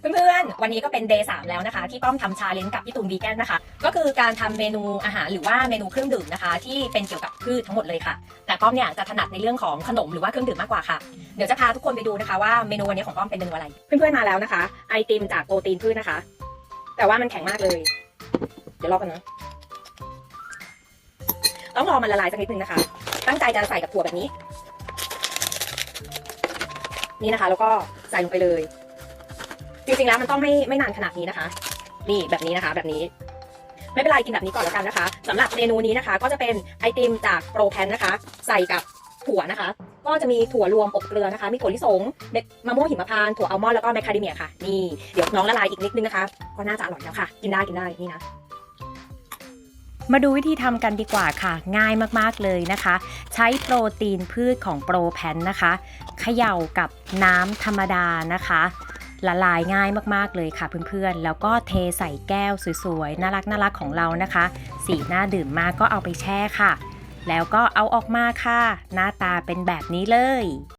เพื่อนๆ วันนี้ก็เป็นเดย์สามแล้วนะคะ ที่ป้อมทำชาเลนจ์กับพี่ตูนวีแกนนะคะ ก็คือการทำเมนูอาหารหรือว่าเมนูเครื่องดื่มนะคะ ที่เป็นเกี่ยวกับพืชทั้งหมดเลยค่ะ แต่ป้อมเนี่ยจะถนัดในเรื่องของขนมหรือว่าเครื่องดื่มมากกว่าค่ะ เดี๋ยวจะพาทุกคนไปดูนะคะว่าเมนูวันนี้ของป้อมเป็นเมนูอะไร เพื่อนๆ มาแล้วนะคะ ไอติมจากโปรตีนพืชนะคะ แต่ว่ามันแข็งมากเลย เดี๋ยวรอกันนะ ต้องรอมันละลายสักนิดนึงนะคะ ตั้งใจจะใส่กับถั่วแบบนี้ นี่นะคะ แล้วก็ใส่ลงไปเลย จริงๆแล้วมันต้องไม่ไม่นานขนาดนี้นะคะ นี่แบบนี้นะคะแบบนี้ ไม่เป็นไรกินแบบนี้ก่อนแล้วกันนะคะสำหรับเมนูนี้นะคะ ก็จะเป็นไอติมจากโปรแพนนะคะ ใส่กับถั่วนะคะ ก็จะมีถั่วรวมอบเกลือนะคะ มีถั่วลิสงเม็ดมะม่วงหิมพานต์ถั่วอัลมอนด์แล้วก็แมคคาเดเมียค่ะ นี่เดี๋ยวน้องละลายอีกนิดนึงนะคะ ก็น่าจะอร่อยแล้วค่ะ กินได้กินได้นี่นะมาดูวิธีทำกันดีกว่าค่ะ ง่ายมากๆเลยนะคะ ใช้โปรตีนพืชของโปรแพนนะคะเขย่ากับน้ำธรรมดานะคะ ละลายง่ายมากๆเลยค่ะเพื่อนๆ แล้วก็เทใส่แก้วสวยๆ น่ารักน่ารักของเรานะคะ สีน่าดื่มมากก็เอาไปแช่ค่ะ แล้วก็เอาออกมาค่ะ หน้าตาเป็นแบบนี้เลย